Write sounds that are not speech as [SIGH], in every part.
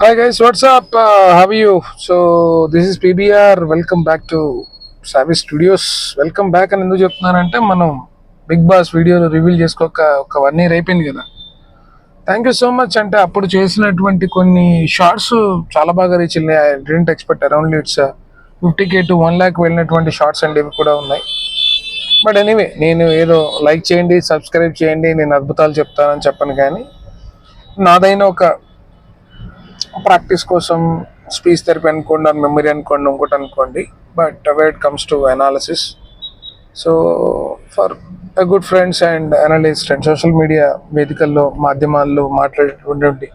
Hi guys what's up how you so this is PBR welcome back to Welcome studios welcome back అని ఎందుకు చెప్తున్నానంటే మనం big boss వీడియోలు reveal చేసుకోక ఒక వన్ ఇయర్ అయిపోయింది కదా. థ్యాంక్ యూ సో మచ్ అంటే అప్పుడు చేసినటువంటి కొన్ని షార్ట్స్ చాలా బాగా రీచ్ వెళ్ళినాయి. I didn't expect around it's fifty K to one lakh వెళ్ళినటువంటి షార్ట్స్ అండ్ ఇవి కూడా ఉన్నాయి. బట్ ఎనీవే నేను ఏదో లైక్ చేయండి సబ్స్క్రైబ్ చేయండి నేను అద్భుతాలు చెప్తానని చెప్పను కానీ నాదైన ఒక ప్రాక్టీస్ కోసం స్పీచ్ థెరపీ అనుకోండి ఆర్ మెమరీ అనుకోండి ఇంకోటి అనుకోండి. But away it comes to analysis so for good friends and analyst and social media వేదికల్లో మాధ్యమాల్లో మాట్లాడేటువంటి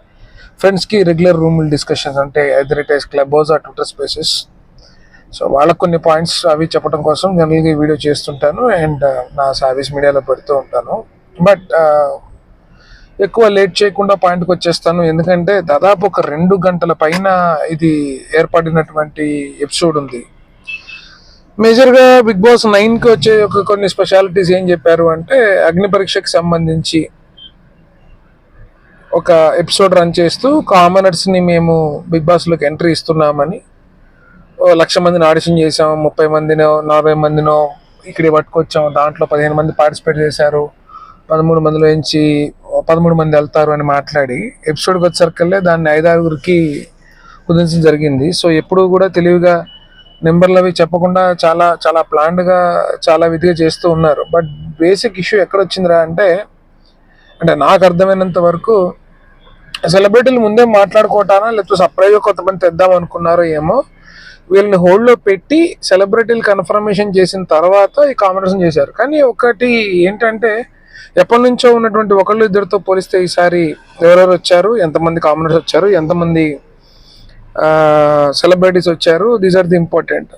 ఫ్రెండ్స్కి రెగ్యులర్ రూమ్ డిస్కషన్స్ అంటే either it Clubhouse or Twitter spaces so వాళ్ళకు కొన్ని పాయింట్స్ అవి చెప్పడం కోసం జనరల్గా ఈ వీడియో చేస్తుంటాను. అండ్ uh, నా సర్వీస్ మీడియాలో పెడుతూ ఉంటాను. బట్ ఎక్కువ లేట్ చేయకుండా పాయింట్కి వచ్చేస్తాను. ఎందుకంటే దాదాపు ఒక రెండు గంటల పైన ఇది ఏర్పడినటువంటి ఎపిసోడ్ ఉంది. మేజర్గా బిగ్ బాస్ నైన్కి వచ్చే ఒక కొన్ని స్పెషాలిటీస్ ఏం చెప్పారు అంటే అగ్ని పరీక్షకు సంబంధించి ఒక ఎపిసోడ్ రన్ చేస్తూ కామనర్స్ని మేము బిగ్ బాస్లోకి ఎంట్రీ ఇస్తున్నామని ఓ లక్ష మందిని ఆడిషన్ చేసాం ముప్పై మందినో నలభై మందినో ఇక్కడే పట్టుకొచ్చాం దాంట్లో పదిహేను మంది పార్టిసిపేట్ చేశారు. పదమూడు మందిలో నుంచి పదమూడు మంది వెళ్తారు అని మాట్లాడి ఎపిసోడ్కి వచ్చేసరికల్లే దాన్ని ఐదారుగురికి కుదించడం జరిగింది. సో ఎప్పుడు కూడా తెలివిగా నెంబర్లు అవి చెప్పకుండా చాలా చాలా ప్లాన్డ్గా చాలా విధిగా చేస్తూ ఉన్నారు. బట్ బేసిక్ ఇష్యూ ఎక్కడ వచ్చిందిరా అంటే అంటే నాకు అర్థమైనంత వరకు సెలబ్రిటీలు ముందే మాట్లాడుకోవటానా లేకపోతే సర్ప్రైజ్గా కొంతమంది తెద్దాం అనుకున్నారో ఏమో వీళ్ళని హోల్డ్లో పెట్టి సెలబ్రిటీలు కన్ఫర్మేషన్ చేసిన తర్వాత ఈ కాంబినేషన్ చేశారు. కానీ ఒకటి ఏంటంటే ఎప్పటి నుంచో ఉన్నటువంటి ఒకళ్ళు ఇద్దరితో పోలిస్తే ఈసారి ఎవరెవరు వచ్చారు? ఎంతమంది కామనర్స్ వచ్చారు? ఎంతమంది సెలబ్రిటీస్ వచ్చారు? These are the important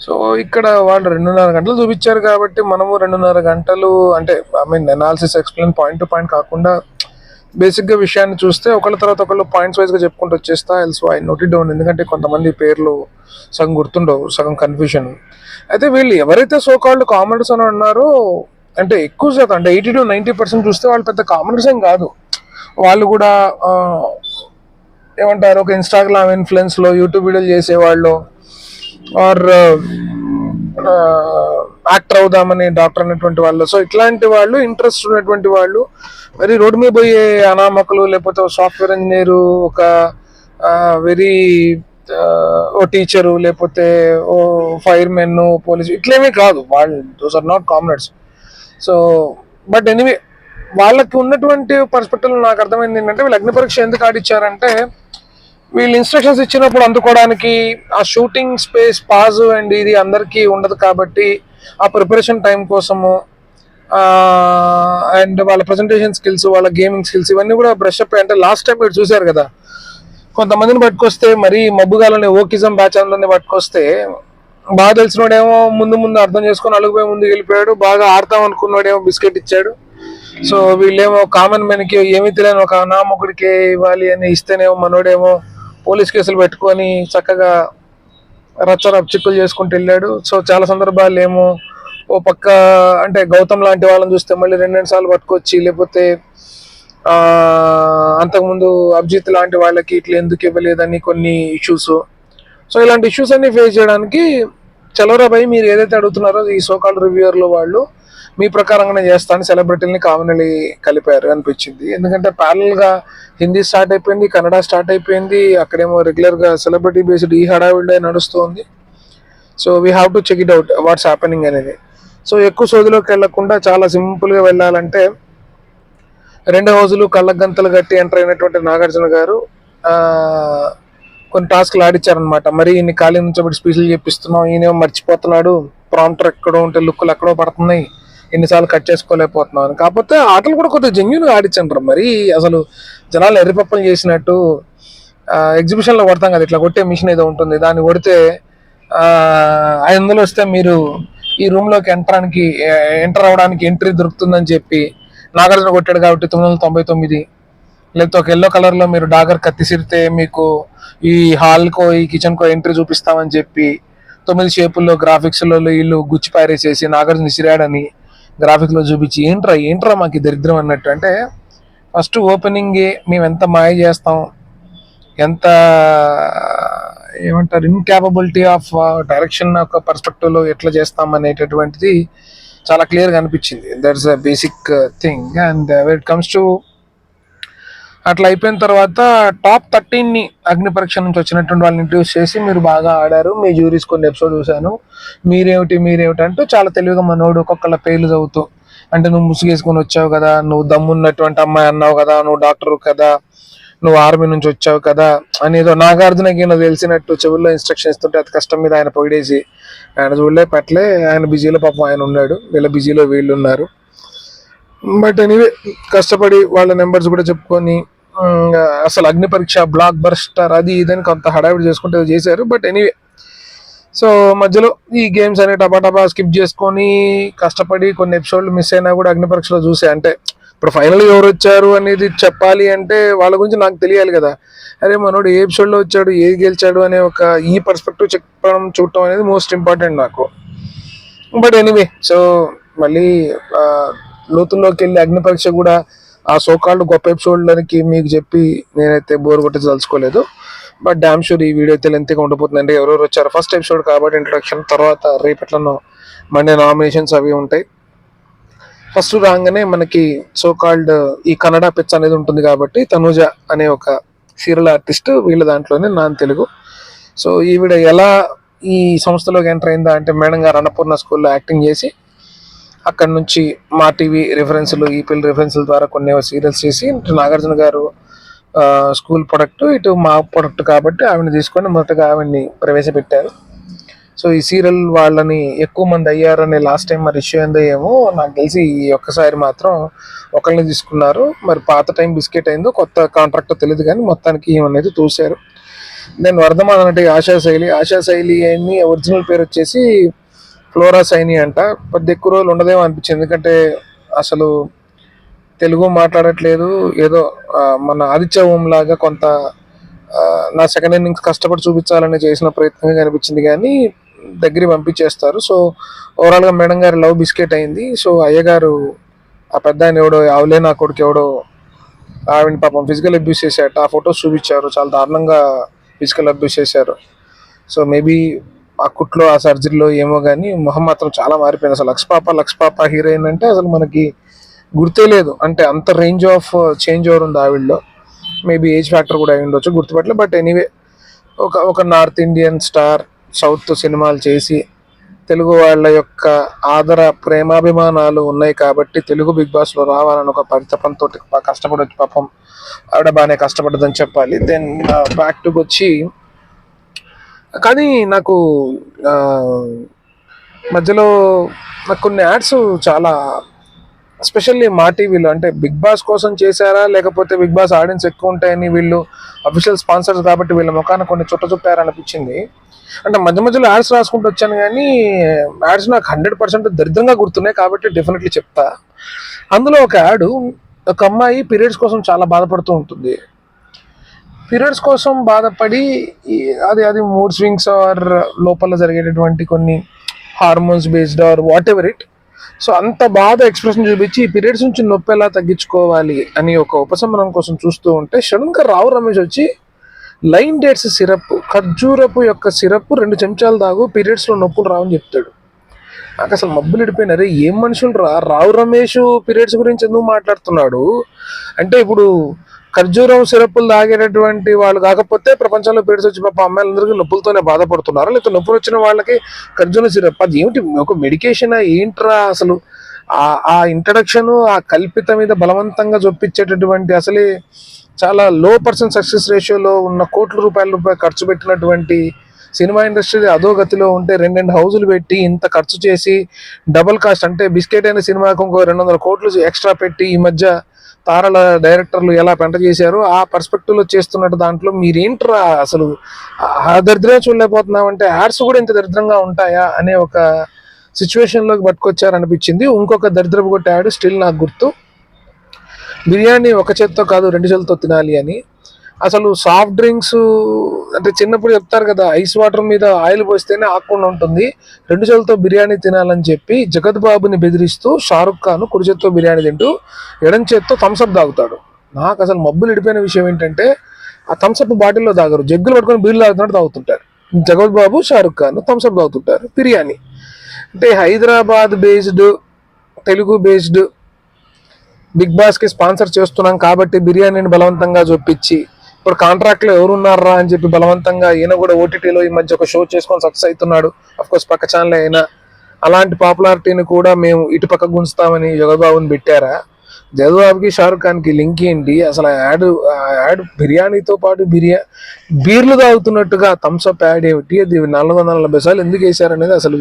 so ఇక్కడ వాళ్ళు రెండున్నర గంటలు చూపించారు కాబట్టి మనము రెండున్నర గంటలు అంటే I mean analysis explain point to point కాకుండా బేసిక్గా విషయాన్ని చూస్తే ఒకళ్ళ తర్వాత ఒకళ్ళు పాయింట్స్ వైజ్గా చెప్పుకుంటూ వచ్చేస్తా ఎల్స్ ఐ నోట్ డౌన్ ఎందుకంటే కొంతమంది పేర్లు సగం గుర్తుండవు సగం కన్ఫ్యూషన్ అయితే వీళ్ళు ఎవరైతే సో కామెంట్స్ అని ఉన్నారో అంటే ఎక్కువ శాతం అంటే ఎయిటీ టు నైంటీ పర్సెంట్ చూస్తే వాళ్ళు పెద్ద కామర్స్ ఏం కాదు. వాళ్ళు కూడా ఏమంటారు ఒక ఇన్స్టాగ్రామ్ ఇన్ఫ్లుయెన్స్లో యూట్యూబ్ వీడియోలు చేసేవాళ్ళు ఆర్ యాక్టర్ అవుదామని డాక్టర్ అనేటువంటి వాళ్ళు. సో ఇట్లాంటి వాళ్ళు ఇంట్రెస్ట్ ఉన్నటువంటి వాళ్ళు మరి రోడ్డు మీద పోయే అనామకులు లేకపోతే సాఫ్ట్వేర్ ఇంజనీరు ఒక వెరీ ఓ టీచరు లేకపోతే ఓ ఫైర్ మెన్ పోలీసు ఇట్లేమీ కాదు. వాళ్ళు those are not comrades so but anyway వాళ్ళకి ఉన్నటువంటి పర్స్పెక్టివ్ నాకు అర్థమైంది ఏంటంటే వీళ్ళు అగ్ని పరీక్ష ఎందుకు ఆడిచ్చారంటే వీళ్ళు ఇన్స్ట్రక్షన్స్ ఇచ్చినప్పుడు అందుకోవడానికి ఆ షూటింగ్ స్పేస్ పాజ్ అండ్ ఇది అందరికీ ఉండదు కాబట్టి ఆ ప్రిపరేషన్ టైం కోసము అండ్ వాళ్ళ ప్రజెంటేషన్ స్కిల్స్ వాళ్ళ గేమింగ్ స్కిల్స్ ఇవన్నీ కూడా బ్రష్ అప్ అంటే లాస్ట్ టైం మీరు చూశారు కదా కొంతమందిని పట్టుకొస్తే మరీ మబ్బుగాలని ఓకిజం బ్యాచ్ అందరిని పట్టుకొస్తే బాగా తెలిసినోడేమో ముందు ముందు అర్థం చేసుకొని అలుగుపోయి ముందుకు వెళ్ళిపోయాడు. బాగా ఆడతాం అనుకున్నాడేమో బిస్కెట్ ఇచ్చాడు. సో వీళ్ళేమో కామన్ మెన్కి ఏమీ తెలియని ఒక అనామకుడికి ఇవ్వాలి అని ఇస్తేనేమో మనోడేమో పోలీస్ కేసులు పెట్టుకొని చక్కగా రచ్చ చిక్కులు చేసుకుంటూ వెళ్ళాడు. సో చాలా సందర్భాలు ఏమో ఓ పక్క అంటే గౌతమ్ లాంటి వాళ్ళని చూస్తే మళ్ళీ రెండు రెండు సార్లు పట్టుకొచ్చి లేకపోతే అంతకుముందు అభిజిత్ లాంటి వాళ్ళకి ఇట్లా ఎందుకు ఇవ్వలేదని కొన్ని ఇష్యూస్. సో ఇలాంటి ఇష్యూస్ అన్ని ఫేస్ చేయడానికి చలవరాబాయి మీరు ఏదైతే అడుగుతున్నారో ఈ సోకాల్ రివ్యూయర్లో వాళ్ళు మీ ప్రకారంగానే చేస్తాను సెలబ్రిటీని కామనలీ కలిపారు అనిపించింది. ఎందుకంటే ప్యారల్గా హిందీ స్టార్ట్ అయిపోయింది కన్నడ స్టార్ట్ అయిపోయింది అక్కడేమో రెగ్యులర్గా సెలబ్రిటీ బేస్డ్ ఈ హడావిడే నడుస్తుంది so we have to check it out what's happening అనేది. సో ఎక్కువ సోదిలోకి వెళ్ళకుండా చాలా సింపుల్గా వెళ్ళాలంటే రెండు హౌజులు కళ్ళ గంతలు కట్టి ఎంటర్ అయినటువంటి నాగార్జున గారు కొన్ని టాస్క్లు ఆడిచ్చారనమాట. మరి ఈయన ఖాళీ నుంచబడి స్పీచ్లు చెప్పిస్తున్నాం ఈయనేమో మర్చిపోతున్నాడు ప్రాంప్టర్ ఎక్కడో ఉంటే లుక్కులు ఎక్కడో పడుతున్నాయి ఎన్నిసార్లు కట్ చేసుకోలేకపోతున్నాను అని. కాకపోతే ఆటలు కూడా కొద్దిగా జెన్యున్గా ఆడిచ్చంటారు మరి. అసలు జనాలు ఎర్రిపప్పలు చేసినట్టు ఎగ్జిబిషన్లో కొడతాం కదా ఇట్లా కొట్టే మిషన్ ఏదో ఉంటుంది దాన్ని కొడితే ఐదు వందలు వస్తే మీరు ఈ రూమ్లోకి ఎంటరానికి ఎంటర్ అవ్వడానికి ఎంట్రీ దొరుకుతుందని చెప్పి నాగార్జున కొట్టాడు కాబట్టి తొమ్మిది వందల తొంభై తొమ్మిది. లేకపోతే ఒక ఎల్లో కలర్లో మీరు డాగర్ కత్తిసిరితే మీకు ఈ హాల్కో ఈ కిచెన్కో ఎంట్రీ చూపిస్తామని చెప్పి తొమ్మిది షేపుల్లో గ్రాఫిక్స్లో వీళ్ళు గుచ్చి పారేసేసి నాగార్జున ఇసిరాడని గ్రాఫిక్లో చూపించి ఏంట్రా ఏంట్రా మాకు దరిద్రం అన్నట్టు. అంటే ఫస్ట్ ఓపెనింగే మేము ఎంత మాయ చేస్తాం ఎంత ఏమంటారు ఇన్క్యాపబిలిటీ ఆఫ్ డైరెక్షన్ ఒక పర్స్పెక్టివ్లో ఎట్లా చేస్తాం అనేటటువంటిది చాలా క్లియర్గా అనిపించింది. That's a basic thing and it comes to అట్లా అయిపోయిన తర్వాత టాప్ థర్టీన్ని అగ్ని పరీక్ష నుంచి వచ్చినటువంటి వాళ్ళని ఇంట్రడ్యూస్ చేసి మీరు బాగా ఆడారు. మీ జ్యూరీస్ కొన్ని ఎపిసోడ్ చూశాను. మీరేమిటి మీరేమిటి అంటూ చాలా తెలివిగా మనోడు ఒక్కొక్కళ్ళ పేర్లు చదువుతూ అంటే నువ్వు ముసుగేసుకొని వచ్చావు కదా నువ్వు దమ్మున్నటువంటి అమ్మాయి అన్నావు కదా నువ్వు డాక్టర్ కదా నువ్వు ఆర్మీ నుంచి వచ్చావు కదా అనేదో నాగార్జునకి నాకు తెలిసినట్టు చెవుల్లో ఇన్స్ట్రక్షన్ ఇస్తుంటే అది కష్టం మీద ఆయన పొగిడేసి ఆయన చూడలే పట్లే ఆయన బిజీలో పాపం ఆయన ఉన్నాడు. వీళ్ళ బిజీలో వీళ్ళు ఉన్నారు. బట్ ఎనీవే కష్టపడి వాళ్ళ నెంబర్స్ కూడా చెప్పుకొని అసలు అగ్ని పరీక్ష బ్లాక్ బర్స్టర్ అది ఇదని కొంత హడావిడి చేసుకుంటే చేశారు. బట్ ఎనీవే సో మధ్యలో ఈ గేమ్స్ అనే టపా టపా స్కిప్ చేసుకొని కష్టపడి కొన్ని ఎపిసోడ్లు మిస్ అయినా కూడా అగ్ని పరీక్షలో చూసే అంటే ఇప్పుడు ఫైనల్ ఎవరు వచ్చారు అనేది చెప్పాలి అంటే వాళ్ళ గురించి నాకు తెలియాలి కదా. అరే మనోడు ఏ ఎపిసోడ్లో వచ్చాడు ఏది గెలిచాడు అనే ఒక ఈ పర్స్పెక్టివ్ చెప్పడం చూడటం అనేది మోస్ట్ ఇంపార్టెంట్ నాకు. బట్ ఎనీవే సో మళ్ళీ లోతుల్లోకి వెళ్ళి అగ్ని పరీక్ష కూడా ఆ సోకాళ్ళు గొప్ప ఎపిసోడ్లకి మీకు చెప్పి నేనైతే బోర్ కొట్టి తలుచుకోలేదు. బట్ డామ్ షూర్ ఈ వీడియో అయితే లెంత్గా ఉండబోతుంది అంటే ఎవరెవరు వచ్చారు ఫస్ట్ ఎపిసోడ్ కాబట్టి ఇంట్రొడక్షన్ తర్వాత రేపట్లను మండే నామినేషన్స్ అవి ఉంటాయి. ఫస్ట్ రాగానే మనకి సో కాల్డ్ ఈ కన్నడ పిచ్ అనేది ఉంటుంది కాబట్టి తనుజ అనే ఒక సీరియల్ ఆర్టిస్ట్ వీళ్ళ దాంట్లోనే నాన్ తెలుగు. సో ఈవిడ ఎలా ఈ సంస్థలోకి ఎంటర్ అయిందా అంటే మేడం గారు అన్నపూర్ణ స్కూల్లో యాక్టింగ్ చేసి అక్కడ నుంచి మా టీవీ రిఫరెన్స్లు ఈపీఎల్ రిఫరెన్స్ల ద్వారా కొన్ని సీరియల్స్ చేసి ఇటు నాగార్జున గారు స్కూల్ ప్రొడక్ట్ ఇటు మా ప్రొడక్ట్ కాబట్టి ఆవిడని తీసుకొని మొదటగా ఆవిడని ప్రవేశపెట్టారు. సో ఈ సీరియల్ వాళ్ళని ఎక్కువ మంది అయ్యారనే లాస్ట్ టైం మరి ఇష్యూ అయిందో ఏమో నాకు తెలిసి ఈ ఒక్కసారి మాత్రం ఒకరిని తీసుకున్నారు. మరి పాత టైం బిస్కెట్ అయిందో కొత్త కాంట్రాక్ట్ తెలియదు కానీ మొత్తానికి ఏమనేది చూశారు దెన్ వర్ధమాన్ అంటే ఆశా శైలి ఆశా శైలి అని ఒరిజినల్ పేరు వచ్చేసి ఫ్లోరా సైని అంట. కొద్ది ఎక్కువ రోజులు ఉండదేమో అనిపించింది. ఎందుకంటే అసలు తెలుగు మాట్లాడట్లేదు. ఏదో మన ఆదిత్య ఓం లాగా కొంత నా సెకండ్ ఇన్నింగ్స్ కష్టపడి చూపించాలని చేసిన ప్రయత్నంగా కనిపించింది. కానీ దగ్గర పంపించేస్తారు. సో ఓవరాల్గా మేడం గారి లవ్ బిస్కెట్ అయింది. సో అయ్యగారు ఆ పెద్ద ఆయన ఎవడో ఆవులే నా కొడుకు ఎవడో ఆవిడ పాపం ఫిజికల్ అబ్యూస్ చేశాట ఆ ఫొటోస్ చూపించారు. చాలా దారుణంగా ఫిజికల్ అబ్యూస్ చేశారు. సో మేబీ ఆ కుట్లో ఆ సర్జరీలో ఏమో కానీ మొహం మాత్రం చాలా మారిపోయింది. అసలు లక్ష పాప లక్ష పాప హీరోయిన్ అంటే అసలు మనకి గుర్తే లేదు. అంటే అంత రేంజ్ ఆఫ్ చేంజ్ ఓవర్ ఉంది ఆవిడలో. మేబీ ఏజ్ ఫ్యాక్టర్ కూడా అయి ఉండొచ్చు గుర్తుపట్టలే బట్ ఎనీవే ఒక ఒక నార్త్ ఇండియన్ స్టార్ సౌత్ సినిమాలు చేసి తెలుగు వాళ్ళ యొక్క ఆదర ప్రేమాభిమానాలు ఉన్నాయి కాబట్టి తెలుగు బిగ్ బాస్లో రావాలని ఒక పరితపంతో కష్టపడొచ్చు పాపం. ఆవిడ బాగానే కష్టపడ్డదని చెప్పాలి. దెన్ బ్యాక్ టు వచ్చి కానీ నాకు మధ్యలో నాకు కొన్ని యాడ్స్ చాలా ఎస్పెషల్లీ మా టీవీలో అంటే బిగ్ బాస్ కోసం చేశారా? లేకపోతే బిగ్ బాస్ ఆడియన్స్ ఎక్కువ ఉంటాయని వీళ్ళు అఫీషియల్ స్పాన్సర్స్ కాబట్టి వీళ్ళ ముఖాన కొన్ని చుట్ట చుట్టారనిపించింది. అంటే మధ్య మధ్యలో యాడ్స్ రాసుకుంటూ వచ్చాను కానీ యాడ్స్ నాకు హండ్రెడ్ పర్సెంట్ దరిద్రంగా గుర్తున్నాయి కాబట్టి డెఫినెట్లీ చెప్తా. అందులో ఒక యాడ్ ఒక అమ్మాయి పీరియడ్స్ కోసం చాలా బాధపడుతూ ఉంటుంది. పీరియడ్స్ కోసం బాధపడి అది అది మూడ్ స్వింగ్స్ ఆర్ లోపల జరిగేటటువంటి కొన్ని hormones based or whatever it. So అంత బాధ ఎక్స్ప్రెషన్ చూపించి ఈ పీరియడ్స్ నుంచి నొప్పి ఎలా తగ్గించుకోవాలి అని ఒక ఉపశమనం కోసం చూస్తూ ఉంటే సడన్గా రావు రమేష్ వచ్చి లైన్ డేట్స్ సిరప్ ఖర్జూరపు యొక్క సిరప్ రెండు చెంచాలు తాగు పీరియడ్స్లో నొప్పులు రావని చెప్తాడు. నాకు అసలు మబ్బులు ఇడిపోయినారు ఏం మనుషులు రా? రావు రమేష్ పీరియడ్స్ గురించి ఎందుకు మాట్లాడుతున్నాడు? అంటే ఇప్పుడు ఖర్జూరం సిరప్పులు తాగేటటువంటి వాళ్ళు కాకపోతే ప్రపంచంలో పీరియడ్స్ వచ్చి పాప అమ్మాయిలందరికీ నొప్పులతోనే బాధపడుతున్నారు. లేకపోతే నొప్పులు వచ్చిన వాళ్ళకి ఖర్జూరం సిరప్ అది ఏమిటి? ఒక మెడికేషన్ ఏంట్రా అసలు? ఆ ఇంట్రడక్షన్ ఆ కల్పిత మీద బలవంతంగా చొప్పించేటటువంటి అసలే చాలా లో పర్సెంట్ సక్సెస్ రేషియోలో ఉన్న కోట్ల రూపాయల రూపాయలు ఖర్చు పెట్టినటువంటి సినిమా ఇండస్ట్రీ అధోగతిలో ఉంటే రెండు రెండు హౌజులు పెట్టి ఇంత ఖర్చు చేసి డబుల్ కాస్ట్ అంటే బిస్కెట్ అయిన సినిమాకు ఇంకో రెండు వందల కోట్లు ఎక్స్ట్రా పెట్టి ఈ మధ్య తారల డైరెక్టర్లు ఎలా పెంట చేశారు ఆ పర్స్పెక్టివ్లో చేస్తున్నట్టు దాంట్లో మీరేంట్రా అసలు ఆ దరిద్రం చూడలేకపోతున్నామంటే యాడ్స్ కూడా ఇంత దరిద్రంగా ఉంటాయా అనే ఒక సిచ్యువేషన్లోకి పట్టుకొచ్చారనిపించింది. ఇంకొక దరిద్రపు కొట్టే యాడ్ స్టిల్ నాకు గుర్తు. బిర్యానీ ఒక చేత్తో కాదు రెండు చేతులతో తినాలి అని. అసలు సాఫ్ట్ డ్రింక్స్ అంటే చిన్నప్పుడు చెప్తారు కదా ఐస్ వాటర్ మీద ఆయిల్ పోస్తేనే ఆకుండా ఉంటుంది. రెండు చేతులతో బిర్యానీ తినాలని చెప్పి జగత్ బాబుని బెదిరిస్తూ షారుఖ్ ఖాన్ కుడి చేత్తో బిర్యానీ తింటూ ఎడం చేత్తో థమ్స్అప్ తాగుతాడు. నాకు అసలు మబ్బులు ఇడిపోయిన విషయం ఏంటంటే ఆ థమ్స్అప్ బాటిల్లో తాగరు. జగ్గులు పట్టుకొని బీర్లు తాగుతున్నట్టు తాగుతుంటారు. జగత్ బాబు షారుఖ్ ఖాన్ థమ్స్అప్ తాగుతుంటారు. బిర్యానీ. అంటే Hyderabad based Telugu based big బాస్కి స్పాన్సర్ చేస్తున్నాం కాబట్టి బిర్యానీని బలవంతంగా చూపించి ఇప్పుడు కాంట్రాక్ట్లో ఎవరు ఉన్నారా అని చెప్పి బలవంతంగా ఈయన కూడా ఓటీటీలో ఈ మధ్య ఒక షో చేసుకొని సక్సెస్ అవుతున్నాడు. అఫ్ కోర్స్ పక్క ఛానల్ అయినా. అలాంటి పాపులారిటీని కూడా మేము ఇటు పక్క గుంచుతామని జగబాబుని పెట్టారా? జగబాబుకి షారుఖ్ ఖాన్కి లింక్ ఏంటి? అసలు ఆ యాడ్ యాడ్ బిర్యానీతో పాటు బిర్యా బీర్లు తాగుతున్నట్టుగా థమ్స్అప్ యాడ్ ఏమిటి? అది నాలుగు వందల నలభై సార్లు ఎందుకు వేశారనేది అసలు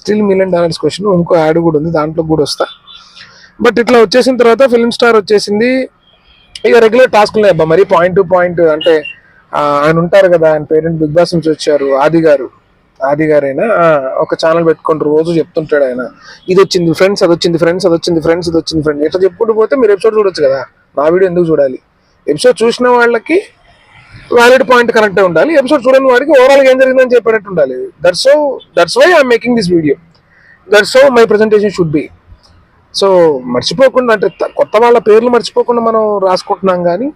స్టిల్ మిలియన్ డాలర్స్ క్వశ్చన్ ఇంకో యాడ్ కూడా ఉంది దాంట్లో కూడా వస్తా. బట్ ఇట్లా వచ్చేసిన తర్వాత ఫిల్మ్ స్టార్ వచ్చేసింది. ఇక రెగ్యులర్ టాస్క్లే అబ్బా. మరి పాయింట్ టు పాయింట్ అంటే ఆయన ఉంటారు కదా ఆయన పేరెంట్ బిగ్ బాస్ నుంచి వచ్చారు ఆది గారు. ఆది గారైనా? ఒక ఛానల్ పెట్టుకుంటారు రోజు చెప్తుంటాడు ఆయన. ఇది వచ్చింది ఫ్రెండ్స్ అది వచ్చింది ఫ్రెండ్స్ అది వచ్చింది ఫ్రెండ్స్ అది వచ్చింది ఫ్రెండ్స్ ఇట్లా చెప్పుకుంటూ పోతే మీరు ఎపిసోడ్ చూడొచ్చు కదా. నా వీడియో ఎందుకు చూడాలి? ఎపిసోడ్ చూసిన వాళ్ళకి వ్యాలిడ్ పాయింట్ కరెక్ట్ ఉండాలి. ఎపిసోడ్ చూడని వాడికి ఓవరాల్ ఏం జరిగిందని చెప్పినట్టు ఉండాలి. That's so that's why I'm making this video that's so my presentation should be so మర్చిపోకుండా అంటే కొత్త వాళ్ళ పేర్లు మర్చిపోకుండా మనం రాసుకుంటున్నాం కానీ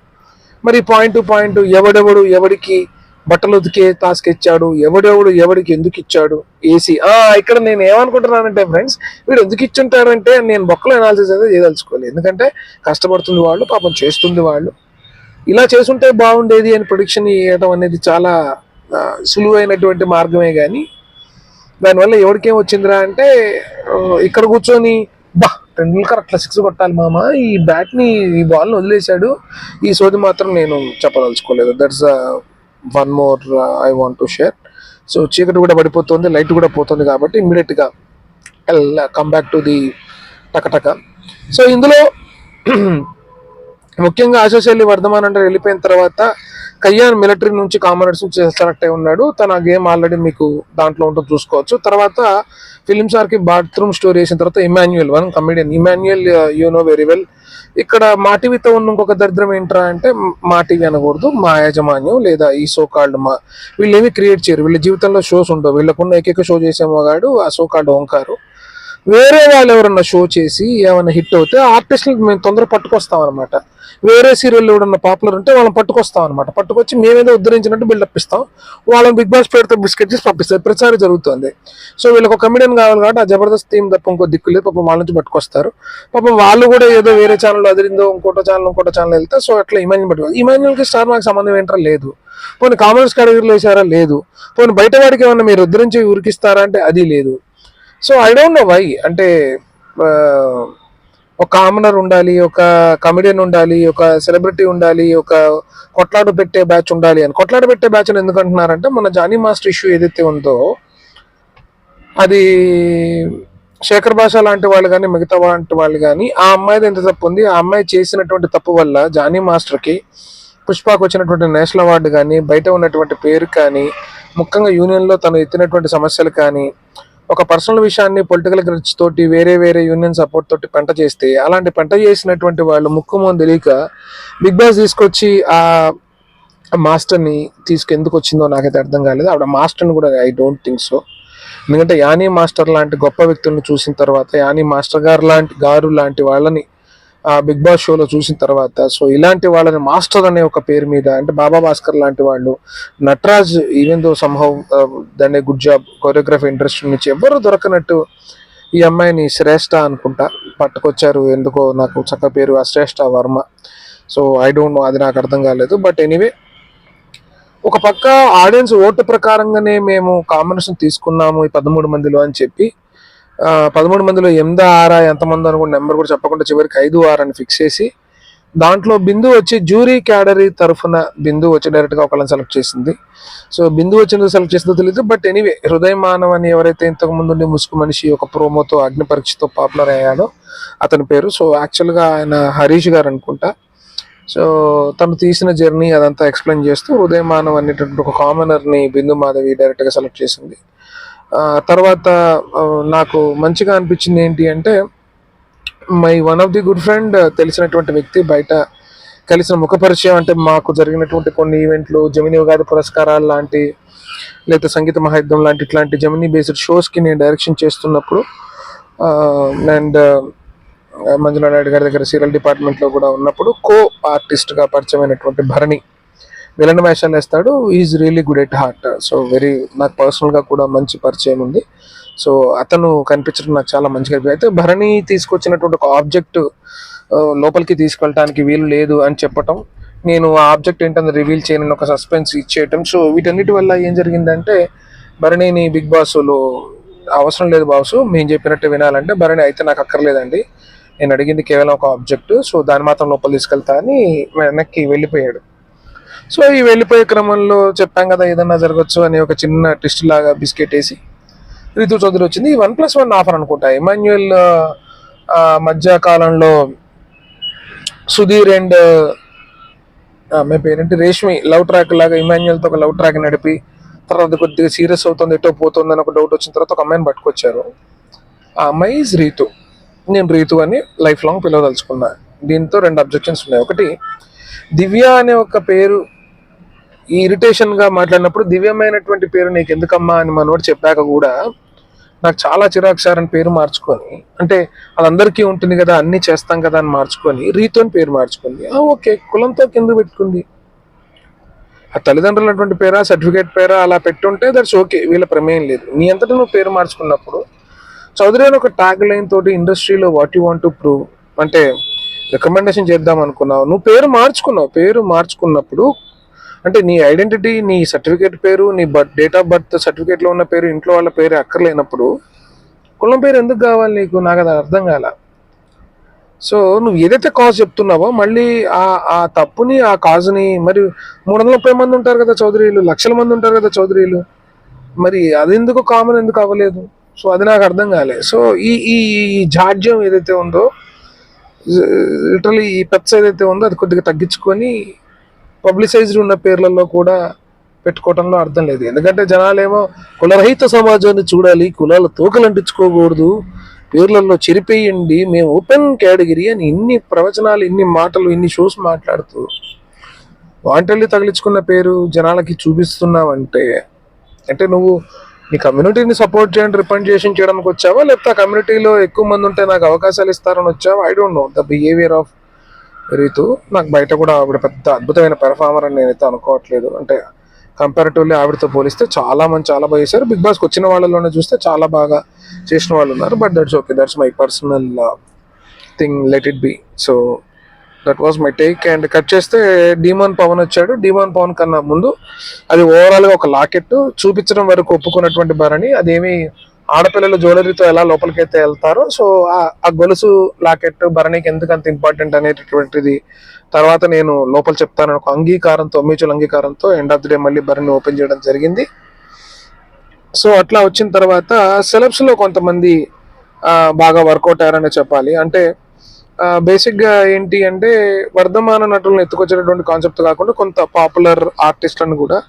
మరి పాయింట్ టు పాయింట్ ఎవడెవడు ఎవడికి బట్టలు ఉతికే టాస్క్ ఇచ్చాడు ఎవడెవడు ఎవడికి ఎందుకు ఇచ్చాడు ఏసీ ఆ ఇక్కడ నేను ఏమనుకుంటున్నానంటే ఫ్రెండ్స్ వీడు ఎందుకు ఇచ్చుంటారంటే నేను బొక్కలు అనాలిసిస్ అయితే చేయదలుచుకోలేదు. ఎందుకంటే కష్టపడుతుంది వాళ్ళు పాపం చేస్తుంది వాళ్ళు. ఇలా చేసుంటే బాగుండేది అని ప్రొడిక్షన్ ఇవ్వడం అనేది చాలా సులువైనటువంటి మార్గమే కానీ దానివల్ల ఎవరికేం వచ్చిందిరా అంటే ఇక్కడ కూర్చొని బా టెండూల్కర్ అట్లా సిక్స్ కొట్టాలి మామ. ఈ బ్యాట్ని ఈ బాల్ వదిలేశాడు. ఈ సోది మాత్రం నేను చెప్పదలుచుకోలేదు. That's one more I want to share so చీకటి కూడా పడిపోతుంది లైట్ కూడా పోతుంది కాబట్టి ఇమ్మీడియట్గా కమ్ బ్యాక్ టు ది టకటక. సో ఇందులో [CLEARS THROAT] ముఖ్యంగా ఆశోశైలి వర్ధమాన్ అంటే వెళ్ళిపోయిన తర్వాత కయ్యాన్ మిలిటరీ నుంచి కామనర్స్ నుంచి సెలెక్ట్ అయి ఉన్నాడు. తన గేమ్ ఆల్రెడీ మీకు దాంట్లో ఉంటుంది చూసుకోవచ్చు. తర్వాత ఫిలిం స్టార్కి బాత్రూమ్ స్టోరీ వేసిన తర్వాత Emmanuel one comedian. Emmanuel you know very well ఇక్కడ మాటివితో ఉన్న ఇంకొక దరిద్రం ఏంట్రా అంటే మా టీవీ అనకూడదు. మా యాజమాన్యం లేదా ఈ సో కాల్డ్ మా వీళ్ళు ఏమి క్రియేట్ చేయరు. వీళ్ళ జీవితంలో షోస్ ఉండవు. వీళ్ళకున్న ఏకైక షో చేసే మగాడు ఆ సో కాల్డ్ ఓంకారు. వేరే వాళ్ళు ఎవరన్నా షో చేసి ఏమైనా హిట్ అవుతే ఆర్టిస్టులకు మేము తొందర పట్టుకొస్తాం అనమాట వేరే సీరియల్ ఎవడన్నా పాపులర్ ఉంటే వాళ్ళని పట్టుకొస్తాం అనమాట పట్టుకొచ్చి మేమేదో ఉద్ధరించినట్టు బిల్డప్ ఇస్తాం. వాళ్ళని బిగ్ బాస్ పేరుతో బిస్కెట్ చేసి పంపిస్తారు. ప్రచారం జరుగుతుంది. సో వీళ్ళకి ఒక కమెడియన్ కావాలి కాబట్టి ఆ జబర్దస్త్ థీమ్ తప్ప ఇంకో దిక్కు లేదు. పాపం వాళ్ళ నుంచి పట్టుకొస్తారు. పాపం వాళ్ళు కూడా ఏదో వేరే ఛానల్ అదిరిందో ఇంకోటో ఛానల్ ఇంకోటో ఛానల్ వెళ్తే సో అట్లా ఇమాన్యుల్ పట్టుకో ఇమాన్యుల్కి స్టార్ మాకు సంబంధం ఏంటో లేదు. పోనీ కామర్స్ కేటగిరీలో వేసారా? లేదు. పోనీ బయట వాడికి ఏమన్నా మీరు ఉద్ధరించి ఉరికిస్తారా అంటే అది లేదు. So I don't know why అంటే ఒక కామనర్ ఉండాలి ఒక కమెడియన్ ఉండాలి ఒక సెలబ్రిటీ ఉండాలి ఒక కొట్లాడు పెట్టే బ్యాచ్ ఉండాలి అని. కొట్లాడు పెట్టే బ్యాచ్ అని ఎందుకంటున్నారంటే మన జానీ మాస్టర్ ఇష్యూ ఏదైతే ఉందో అది శేఖర్ భాష లాంటి వాళ్ళు కానీ మిగతా లాంటి వాళ్ళు కానీ ఆ అమ్మాయిది ఎంత తప్పు ఉంది? ఆ అమ్మాయి చేసినటువంటి తప్పు వల్ల జానీ మాస్టర్కి పుష్పకు వచ్చినటువంటి నేషనల్ అవార్డు కానీ బయట ఉన్నటువంటి పేరు కానీ ముఖ్యంగా యూనియన్లో తను ఎత్తినటువంటి సమస్యలు కానీ ఒక పర్సనల్ విషయాన్ని పొలిటికల్ గ్రడ్స్ తోటి వేరే వేరే యూనియన్ సపోర్ట్ తోటి పంట చేస్తే అలాంటి పంట చేసినటువంటి వాళ్ళు ముక్కు తెలియక బిగ్ బాస్ తీసుకొచ్చి ఆ మాస్టర్ని తీసుకెందుకు వచ్చిందో నాకైతే అర్థం కాలేదు. ఆవిడ మాస్టర్ని కూడా ఐ డోంట్ థింక్ సో ఎందుకంటే యానీ మాస్టర్ లాంటి గొప్ప వ్యక్తులను చూసిన తర్వాత యానీ మాస్టర్ గారు లాంటి గారు లాంటి వాళ్ళని బిగ్ బాస్ షోలో చూసిన తర్వాత సో ఇలాంటి వాళ్ళని మాస్టర్ అనే ఒక పేరు మీద అంటే బాబా భాస్కర్ లాంటి వాళ్ళు నటరాజ్ ఈవెన్ దో సంహవ్ దాన్ని గుడ్ జాబ్ కొరియోగ్రఫీ ఇండస్ట్రీ నుంచి ఎవరు దొరకనట్టు ఈ అమ్మాయిని శ్రేష్ఠ అనుకుంటా. పట్టుకొచ్చారు ఎందుకో నాకు చక్క పేరు ఆ Shrestha Varma. So I don't know అది నాకు అర్థం కాలేదు. బట్ ఎనీవే ఒక పక్క ఆడియన్స్ ఓటు ప్రకారంగానే మేము కాంబినేషన్ తీసుకున్నాము ఈ పదమూడు మందిలో అని చెప్పి పదమూడు మందిలో ఎనిమిది ఆరా ఎంతమంది అనుకున్న నెంబర్ కూడా చెప్పకుండా చివరికి ఐదు ఆరు అని ఫిక్స్ చేసి దాంట్లో బిందు వచ్చి జ్యూరీ క్యాడరీ తరఫున బిందు వచ్చి డైరెక్ట్గా ఒకళ్ళని సెలెక్ట్ చేసింది. సో బిందు వచ్చిందో సెలెక్ట్ చేసిందో తెలియదు బట్ ఎనీవే హృదయ మానవ్ అని ఎవరైతే ఇంతకు ముందు ముసుగు మనిషి ఒక ప్రోమోతో అగ్ని పరీక్షతో పాపులర్ అయ్యాడో అతని పేరు. సో యాక్చువల్గా ఆయన హరీష్ గారు అనుకుంటా. సో తను తీసిన జర్నీ అదంతా ఎక్స్ప్లెయిన్ చేస్తూ హృదయ మానవ్ అనేటువంటి ఒక కామనర్ని బిందు మాధవి డైరెక్ట్గా సెలెక్ట్ చేసింది. తర్వాత నాకు మంచిగా అనిపించింది ఏంటి అంటే my one of the good friend తెలిసినటువంటి వ్యక్తి బయట కలిసిన ముఖ పరిచయం అంటే మాకు జరిగినటువంటి కొన్ని ఈవెంట్లు జమిని ఉగాది పురస్కారాలు లాంటి లేదా సంగీత మహాయుద్ధం లాంటి ఇట్లాంటి జమిని బేస్డ్ షోస్కి నేను డైరెక్షన్ చేస్తున్నప్పుడు అండ్ మంజులా నాయుడు గారి దగ్గర సీరియల్ డిపార్ట్మెంట్లో కూడా ఉన్నప్పుడు కో ఆర్టిస్ట్గా పరిచయమైనటువంటి భరణి విలన్ వేషాలు వేస్తాడు is really good at heart. So very నాకు పర్సనల్గా కూడా మంచి పరిచయం ఉంది. సో అతను కనిపించడం నాకు చాలా మంచిగా అనిపి అయితే భరణి తీసుకొచ్చినటువంటి ఒక ఆబ్జెక్ట్ లోపలికి తీసుకెళ్ళటానికి వీలు లేదు అని చెప్పటం నేను ఆ ఆబ్జెక్ట్ ఏంటని రివీల్ చేయను ఒక సస్పెన్స్ ఇచ్చేయటం. సో వీటన్నిటి వల్ల ఏం జరిగిందంటే భరణిని బిగ్ బాస్లో అవసరం లేదు బాసు మేము చెప్పినట్టు వినాలంటే భరణి అయితే నాకు అక్కర్లేదండి. నేను అడిగింది కేవలం ఒక ఆబ్జెక్ట్ సో దాన్ని మాత్రం లోపల తీసుకెళ్తా అని వెనక్కి వెళ్ళిపోయాడు. సో ఈ వెళ్ళిపోయే క్రమంలో చెప్పాం కదా ఏదన్నా జరగచ్చు అని ఒక చిన్న ట్విస్ట్ లాగా బిస్కెట్ వేసి రితు చౌదరి వచ్చింది. ఈ వన్ ప్లస్ వన్ ఆఫర్ అనుకుంటా. ఇమాన్యుయల్ మధ్యకాలంలో సుధీర్ అండ్ ఆమె పేరేంటి? రేష్మి లవ్ ట్రాక్ లాగా ఇమాన్యుయల్తో ఒక లవ్ ట్రాక్ నడిపి తర్వాత కొద్దిగా సీరియస్ అవుతుంది ఎటో పోతుంది అని ఒక డౌట్ వచ్చిన తర్వాత ఒక అమ్మాయిని పట్టుకొచ్చారు. ఆ అమ్మాయి ఈజ్ రీతు. నేను రీతు అని లైఫ్ లాంగ్ పిలవదలుచుకున్నా. దీంతో రెండు అబ్జెక్షన్స్ ఉన్నాయి. ఒకటి దివ్య అనే ఒక పేరు ఈ ఇరిటేషన్గా మాట్లాడినప్పుడు దివ్యమైనటువంటి పేరు నీకు ఎందుకమ్మా అని మనోడు చెప్పాక కూడా నాకు చాలా చిరాకు సార్ అని పేరు మార్చుకొని అంటే అదందరికీ ఉంటుంది కదా అన్ని చేస్తాం కదా అని మార్చుకొని రీతో పేరు మార్చుకుంది. ఓకే కులంతో కింద పెట్టుకుంది. ఆ తల్లిదండ్రులటువంటి పేరా సర్టిఫికేట్ పేరా అలా పెట్టుంటే దట్స్ ఓకే వీళ్ళ ప్రమేయం లేదు. నీ అంతటా నువ్వు పేరు మార్చుకున్నప్పుడు చౌదరి అని ఒక ట్యాగ్ లైన్ తోటి ఇండస్ట్రీలో what you want to prove అంటే రికమెండేషన్ చేద్దాం అనుకున్నావు. నువ్వు పేరు మార్చుకున్నావు. పేరు మార్చుకున్నప్పుడు అంటే నీ ఐడెంటిటీ నీ సర్టిఫికేట్ పేరు నీ బర్త్ డేట్ ఆఫ్ బర్త్ సర్టిఫికేట్లో ఉన్న పేరు ఇంట్లో వాళ్ళ పేరు అక్కర్లేనప్పుడు కులం పేరు ఎందుకు కావాలి నీకు? నాకు అది అర్థం కాల. సో నువ్వు ఏదైతే కాజ్ చెప్తున్నావో మళ్ళీ ఆ ఆ తప్పుని ఆ కాజ్ని మరి మూడు వందల ముప్పై మంది ఉంటారు కదా చౌదరీలు లక్షల మంది ఉంటారు కదా చౌదరీలు. మరి అది ఎందుకు కామన్ ఎందుకు అవ్వలేదు? సో అది నాకు అర్థం కాలేదు సో ఈ ఈ ఈ జాడ్యం ఏదైతే ఉందో లిటరలీ ఈ పెప్స్ ఏదైతే ఉందో అది కొద్దిగా తగ్గించుకొని పబ్లిసైజ్డ్ ఉన్న పేర్లలో కూడా పెట్టుకోవటంలో అర్థం లేదు. ఎందుకంటే జనాలేమో కులరహిత సమాజాన్ని చూడాలి కులాల తోకలు అంటించుకోకూడదు పేర్లలో చెరిపేయండి మేము ఓపెన్ కేటగిరీ అని ఇన్ని ప్రవచనాలు ఇన్ని మాటలు ఇన్ని షోస్ మాట్లాడుతూ వాంటల్లి తగిలించుకున్న పేరు జనాలకి చూపిస్తున్నావంటే అంటే నువ్వు నీ కమ్యూనిటీని సపోర్ట్ చేయండి రిప్రజెంటేషన్ చేయడానికి వచ్చావా? లేకపోతే ఆ కమ్యూనిటీలో ఎక్కువ మంది ఉంటే నాకు అవకాశాలు ఇస్తారని వచ్చావా? I don't know the behaviour of Rithu. నాకు బయట కూడా ఆవిడ పెద్ద అద్భుతమైన పెర్ఫార్మర్ అని నేనైతే అనుకోవట్లేదు. అంటే కంపారిటివ్లీ ఆవిడతో పోలిస్తే చాలా మంది చాలా బాగా చేశారు. బిగ్ బాస్కి వచ్చిన వాళ్ళలోనే చూస్తే చాలా బాగా చేసిన వాళ్ళు ఉన్నారు. But that's okay that's my personal thing let it be so that was my take and cut చేస్తే డీమాన్ పవన్ వచ్చాడు. డీమాన్ పవన్ కన్నా ముందు అది ఓవరాల్గా ఒక లాకెట్ చూపించడం వరకు ఒప్పుకున్నటువంటి భరణి. అదేమీ ఆడపిల్లలు జ్యువెలరీతో ఎలా లోపలికైతే వెళ్తారో సో ఆ- గొలుసు లాకెట్ భరణికి ఎందుకు అంత ఇంపార్టెంట్ అనేటటువంటిది తర్వాత నేను లోపల చెప్తాను. ఒక అంగీకారంతో మ్యూచువల్ అంగీకారంతో ఎండ్ ఆఫ్ ది డే మళ్ళీ భరణి ఓపెన్ చేయడం జరిగింది. సో అట్లా వచ్చిన తర్వాత సెలబ్స్లో కొంతమంది బాగా వర్కౌట్ అయ్యారని చెప్పాలి. అంటే బేసిక్గా ఏంటి అంటే వర్ధమాన నటులను ఎత్తుకొచ్చేటటువంటి కాన్సెప్ట్ కాకుండా కొంత పాపులర్ ఆర్టిస్ట్లను కూడా.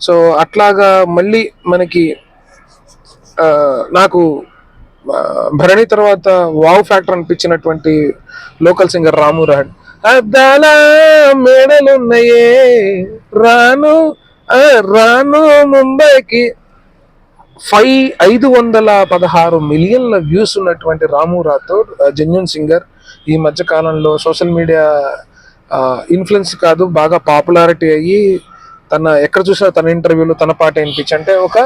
సో అట్లాగా మళ్ళీ మనకి నాకు భరణి తర్వాత వావ్ ఫ్యాక్టర్ అనిపించినటువంటి లోకల్ సింగర్ రాము రాడ్ అద్దాల మేడలున్నాయే రాను రాను ముంబైకి ఫైవ్ ఐదు వందల పదహారు మిలియన్ల వ్యూస్ ఉన్నటువంటి రాము రాథోడ్ జెన్యున్ సింగర్ ఈ మధ్య కాలంలో సోషల్ మీడియా ఇన్ఫ్లుయెన్స్ కాదు బాగా పాపులారిటీ అయ్యి తన ఎక్కడ చూసినా తన ఇంటర్వ్యూలు తన పాట వినిపించి అంటే ఒక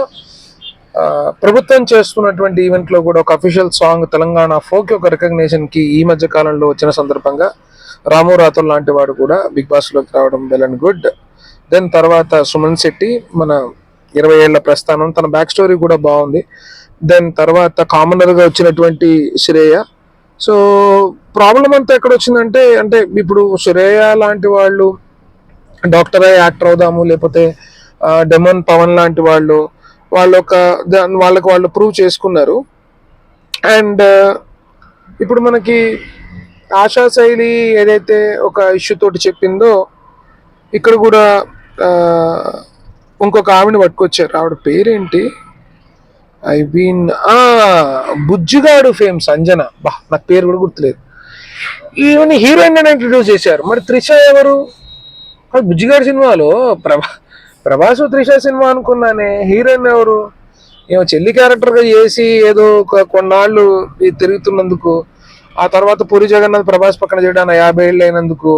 ప్రభుత్వం చేస్తున్నటువంటి ఈవెంట్లో కూడా ఒక అఫీషియల్ సాంగ్ తెలంగాణ ఫోక్ ఒక రికగ్నేషన్కి ఈ మధ్య కాలంలో వచ్చిన సందర్భంగా రాము రాథోడ్ లాంటి వాడు కూడా బిగ్ బాస్లోకి రావడం వెల్ అండ్ గుడ్ దెన్ తర్వాత సుమన్ శెట్టి మన ఇరవై ఏళ్ళ ప్రస్థానం తన బ్యాక్ స్టోరీ కూడా బాగుంది. దెన్ తర్వాత కామనర్గా వచ్చినటువంటి శ్రేయ. సో ప్రాబ్లం అంతా ఎక్కడ వచ్చిందంటే అంటే ఇప్పుడు శ్రేయ లాంటి వాళ్ళు డాక్టర్ అయ్యి యాక్టర్ అవుదాము లేకపోతే డెమన్ పవన్ లాంటి వాళ్ళు వాళ్ళు ఒక వాళ్ళకి వాళ్ళు ప్రూవ్ చేసుకున్నారు. అండ్ ఇప్పుడు మనకి ఆశా శైలి ఏదైతే ఒక ఇష్యూ తోటి చెప్పిందో ఇక్కడ కూడా ఇంకొక ఆవిడని పట్టుకొచ్చారు. ఆవిడ పేరేంటి? ఐ బీన్ బుజ్జిగాడు ఫేమ్ సంజన. బా నాకు పేరు కూడా గుర్తులేదు. ఈవెన్ హీరోయిన్ అని ఇంట్రడ్యూస్ చేశారు. మరి త్రిష ఎవరు? బుజ్జిగాడు సినిమాలో ప్రభా ప్రభాస్ త్రిష సినిమా అనుకున్నానే. హీరోయిన్ ఎవరు? ఏమో చెల్లి క్యారెక్టర్గా చేసి ఏదో ఒక కొన్నాళ్ళు తిరుగుతున్నందుకు ఆ తర్వాత పూరి జగన్నాథ్ ప్రభాస్ పక్కన చేయడానికి యాభై ఏళ్ళు అయినందుకు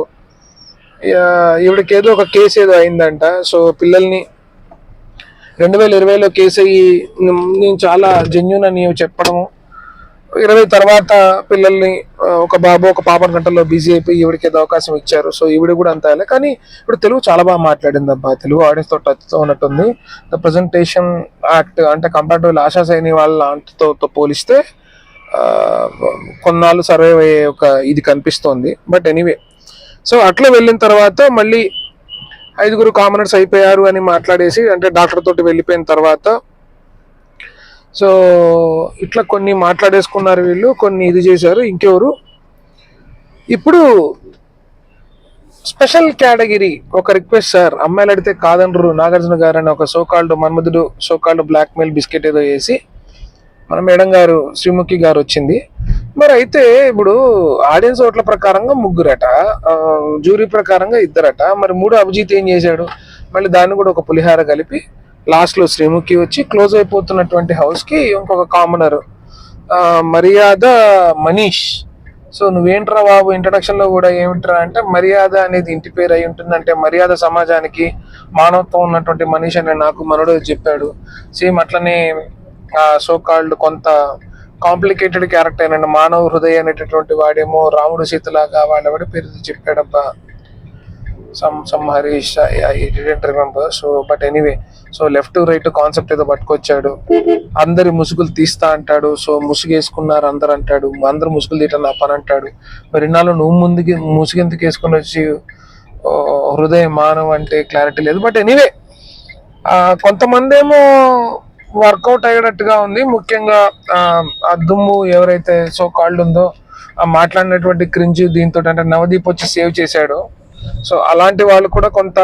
ఈవిడకి ఏదో ఒక కేసు ఏదో అయిందంట. సో పిల్లల్ని రెండు వేల ఇరవైలో కేసు అయ్యి నేను చాలా జెన్యున్ అని చెప్పడము ఇరవై తర్వాత పిల్లల్ని ఒక బాబు ఒక పాపన గంటల్లో బిజీ అయిపోయి ఈవిడికి ఏదో అవకాశం ఇచ్చారు. సో ఈవిడ కూడా అంత అలా. కానీ ఇప్పుడు తెలుగు చాలా బాగా మాట్లాడింది అబ్బా తెలుగు ఆడియన్స్తో టచ్తో ఉన్నట్టుంది. ద ప్రజెంటేషన్ యాక్ట్ అంటే కంపేర్టివ్ ఆశా సైని వాళ్ళ ఆంటీతో పోలిస్తే కొన్నాళ్ళు సర్వైవ్ అయ్యే ఒక ఇది కనిపిస్తోంది. బట్ ఎనీవే సో అట్లా వెళ్ళిన తర్వాత మళ్ళీ ఐదుగురు కామనర్స్ అయిపోయారు అని మాట్లాడేసి అంటే డాక్టర్ తోటి వెళ్ళిపోయిన తర్వాత సో ఇట్లా కొన్ని మాట్లాడేసుకున్నారు వీళ్ళు కొన్ని ఇది చేశారు ఇంకెవరు. ఇప్పుడు స్పెషల్ కేటగిరీ ఒక రిక్వెస్ట్ సార్ అమ్మాయిలు అడిగితే కాదనరు నాగార్జున గారు అని ఒక so called Manmadhudu so called blackmail biscuit ఏదో వేసి మన మేడం గారు శ్రీముఖి గారు వచ్చింది. మరి అయితే ఇప్పుడు ఆడియన్స్ ఓట్ల ప్రకారంగా ముగ్గురట ఆ, జూరీ ప్రకారంగా ఇద్దరట మరి మూడు అభిజిత్ ఏం చేశాడు? మళ్ళీ దాన్ని కూడా ఒక పులిహార కలిపి లాస్ట్లో శ్రీముఖి వచ్చి క్లోజ్ అయిపోతున్నటువంటి హౌస్కి ఇంకొక కామనర్ మర్యాద మనీష్. సో నువ్వేంట్రా బాబు ఇంట్రడక్షన్లో కూడా ఏమిట్రా అంటే మర్యాద అనేది ఇంటి పేరు అయి ఉంటుంది అంటే మర్యాద సమాజానికి మానవత్వం ఉన్నటువంటి మనిషి అని నాకు మనోడు చెప్పాడు. సేమ్ అట్లనే సో కాల్డ్ కొంత కాంప్లికేటెడ్ క్యారెక్టర్ అయిన మానవ హృదయ అనేటటువంటి వాడేమో రాముడు సీతలాగా వాళ్ళ పేరు చెప్పాడబ్బా. Some some Harish I didn't remember so but anyway so left right concept ఏదో పట్టుకొచ్చాడు. అందరి ముసుగులు తీస్తా అంటాడు. సో ముసుగు వేసుకున్నారు అందరు అంటాడు. అందరు ముసుగులు తీయటం నా పని అంటాడు. మరి ఇన్నాళ్ళు నువ్వు ముందుకి ముసుగు ఎందుకు వేసుకుని వచ్చి హృదయ మానవ అంటే క్లారిటీ లేదు. బట్ ఎనీవే కొంతమంది ఏమో వర్కౌట్ అయ్యేటట్టుగా ఉంది. ముఖ్యంగా ఆ, దుమ్ము ఎవరైతే సో కాల్డ్ ఉందో ఆ మాట్లాడినటువంటి క్రింజ్ దీంతో అంటే నవదీప్ వచ్చి సేవ్ చేశాడు. సో అలాంటి వాళ్ళు కూడా కొంత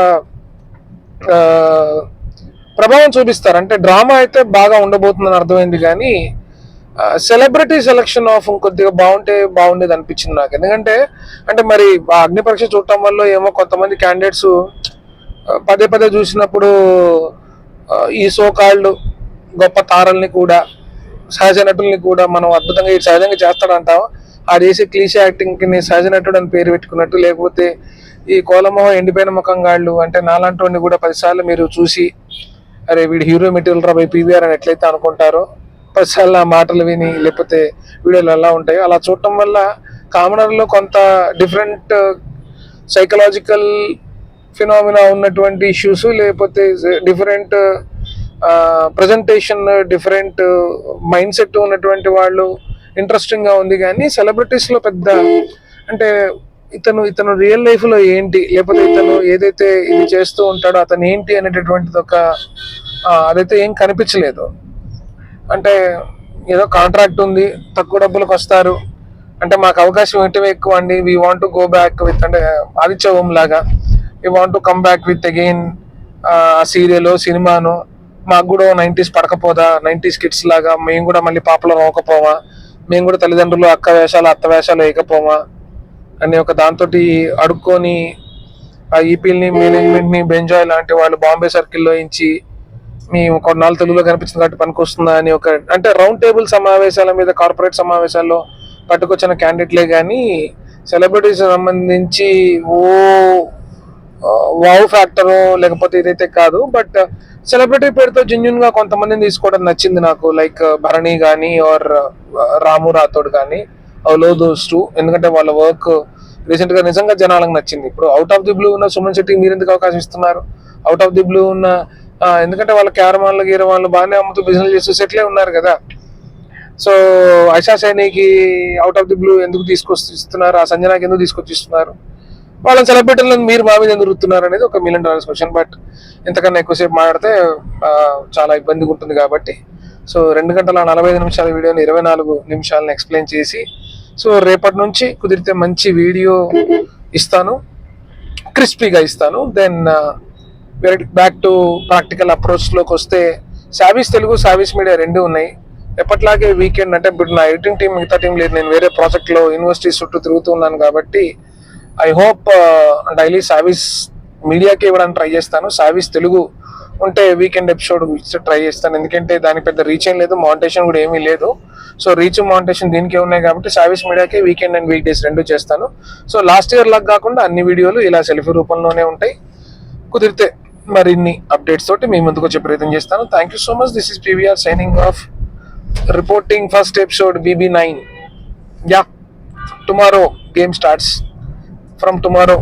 ప్రభావం చూపిస్తారు. అంటే డ్రామా అయితే బాగా ఉండబోతుందని అర్థమైంది కానీ సెలబ్రిటీ సెలక్షన్ ఆఫ్ ఇంకొద్దిగా బాగుంటే బాగుండేది అనిపించింది నాకు. ఎందుకంటే అంటే మరి ఆ అగ్ని పరీక్ష చూడటం వల్ల ఏమో కొంతమంది క్యాండిడేట్స్ పదే పదే చూసినప్పుడు ఈ సోకాళ్ళు గొప్ప తారల్ని కూడా సహజ నటుల్ని కూడా మనం అద్భుతంగా ఈ సహజంగా చేస్తాడంటాం ఆ చేసే క్లీషే యాక్టింగ్కి సహజ నటుడు అని పేరు పెట్టుకున్నట్టు లేకపోతే ఈ కోలమోహం ఎండిపోయిన ముఖం గాళ్ళు అంటే నాలాంటి కూడా పదిసార్లు మీరు చూసి అరే వీడు హీరో మెటీరియల్ రా బై పీవీఆర్ అని ఎట్లయితే అనుకుంటారో పదిసార్లు ఆ మాటలు విని లేకపోతే వీడియోలు ఎలా ఉంటాయో అలా చూడటం వల్ల కామనర్లో కొంత డిఫరెంట్ సైకలాజికల్ ఫినామినా ఉన్నటువంటి ఇష్యూస్ లేకపోతే different presentation different mindset ఉన్నటువంటి వాళ్ళు ఇంట్రెస్టింగ్గా ఉంది. కానీ సెలబ్రిటీస్లో పెద్ద అంటే ఇతను ఇతను రియల్ లైఫ్లో ఏంటి? లేకపోతే ఇతను ఏదైతే ఇది చేస్తూ ఉంటాడో అతను ఏంటి అనేటటువంటిది ఒక అదైతే ఏం కనిపించలేదు. అంటే ఏదో కాంట్రాక్ట్ ఉంది తక్కువ డబ్బులకు వస్తారు. అంటే మాకు అవకాశం ఏంటివే ఎక్కువ అండి. We want to go back with అంటే ఆదిత్య ఓం లాగా. We want to come back with again ఆ సీరియల్ సినిమాను. మాకు కూడా నైంటీస్ పడకపోదా? నైంటీస్ కిడ్స్ లాగా. మేము కూడా మళ్ళీ పాపులర్ అవ్వకపోవా మేము కూడా తల్లిదండ్రులు అక్క వేషాలు అత్త వేషాలు వేయకపోవా? అని ఒక దాంతో అడుక్కొని ఆ ఈపీల్ని మేనేజ్మెంట్ని బెంజాయ్ లాంటి వాళ్ళు బాంబే సర్కిల్లో ఇచ్చి మీ కొన్నాళ్ళు తెలుగులో కనిపించింది కాబట్టి పనికొస్తుందా అని ఒక అంటే రౌండ్ టేబుల్ సమావేశాల మీద కార్పొరేట్ సమావేశాల్లో పట్టుకొచ్చిన క్యాండిడేట్లే కానీ సెలబ్రిటీస్ సంబంధించి ఓ వావ్ ఫ్యాక్టర్ లేకపోతే ఇదైతే కాదు బట్ సెలబ్రిటీ పేరుతో జెన్యున్గా కొంతమందిని తీసుకోవడం నచ్చింది నాకు. లైక్ భరణి కానీ ఆర్ రాము రాథోడ్ కానీ లో దోస్ టూ ఎందుకంటే వాళ్ళ వర్క్ రీసెంట్గా నిజంగా జనాలకు నచ్చింది. ఇప్పుడు అవుట్ ఆఫ్ ది బ్లూ ఉన్న సుమన్ శెట్టి మీరు ఎందుకు అవకాశం ఇస్తున్నారు? అవుట్ ఆఫ్ ది బ్లూ ఉన్న ఎందుకంటే వాళ్ళ క్యారమాన్లు గీరమాన్లు బాగానే అమ్ముతూ బిజినెస్ చేస్తూ సెటిల్ ఉన్నారు కదా. సో ఐషా సైనికి అవుట్ ఆఫ్ ది బ్లూ ఎందుకు తీసుకొచ్చి ఇస్తున్నారు ఆ సంజనాకి ఎందుకు తీసుకొచ్చి ఇస్తున్నారు వాళ్ళని సెలబ్రిటీలను మీరు మా మీద ఎందుకు రుతున్నారు అనేది ఒక మిలియన్ డాలర్స్ క్వశ్చన్ బట్ ఇంతకన్నా ఎక్కువసేపు మాట్లాడితే చాలా ఇబ్బందిగా ఉంటుంది కాబట్టి సో రెండు గంటల నలభై ఐదు నిమిషాల వీడియోని ఇరవై నాలుగు నిమిషాలను ఎక్స్ప్లెయిన్ చేసి సో రేపటి నుంచి కుదిరితే మంచి వీడియో ఇస్తాను క్రిస్పీగా ఇస్తాను. దెన్ బ్యాక్ టు ప్రాక్టికల్ అప్రోచ్లోకి వస్తే సావీస్ తెలుగు సావీస్ మీడియా రెండు ఉన్నాయి. ఎప్పట్లాగే వీకెండ్ అంటే ఇప్పుడు నా ఎడిటింగ్ టీం మిగతా టీం లేదు. నేను వేరే ప్రాజెక్ట్లో యూనివర్సిటీస్ చుట్టూ తిరుగుతూ ఉన్నాను కాబట్టి ఐ హోప్ డైలీ సావీస్ మీడియాకి ఇవ్వడానికి ట్రై చేస్తాను. సావీస్ తెలుగు ఉంటే వీకెండ్ ఎపిసోడ్ ట్రై చేస్తాను. ఎందుకంటే దానికి పెద్ద రీచ్ ఏం లేదు మౌంటేషన్ కూడా ఏమీ లేదు. సో రీచ్ మౌంటేషన్ దీనికే ఉన్నాయి కాబట్టి సావిస్ మీడియాకి వీకెండ్ అండ్ వీక్ డేస్ రెండు చేస్తాను. సో లాస్ట్ ఇయర్ లాగా కాకుండా అన్ని వీడియోలు ఇలా సెల్ఫీ రూపంలోనే ఉంటాయి. కుదిరితే మరిన్ని అప్డేట్స్ తోటి మీ ముందుకు వచ్చే ప్రయత్నం చేస్తాను. Thank you so much this is PVR signing off reporting first episode BB nine ya tomorrow game starts from tomorrow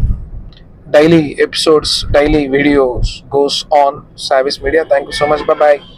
daily episodes daily videos goes on service media. Thank you so much. Bye bye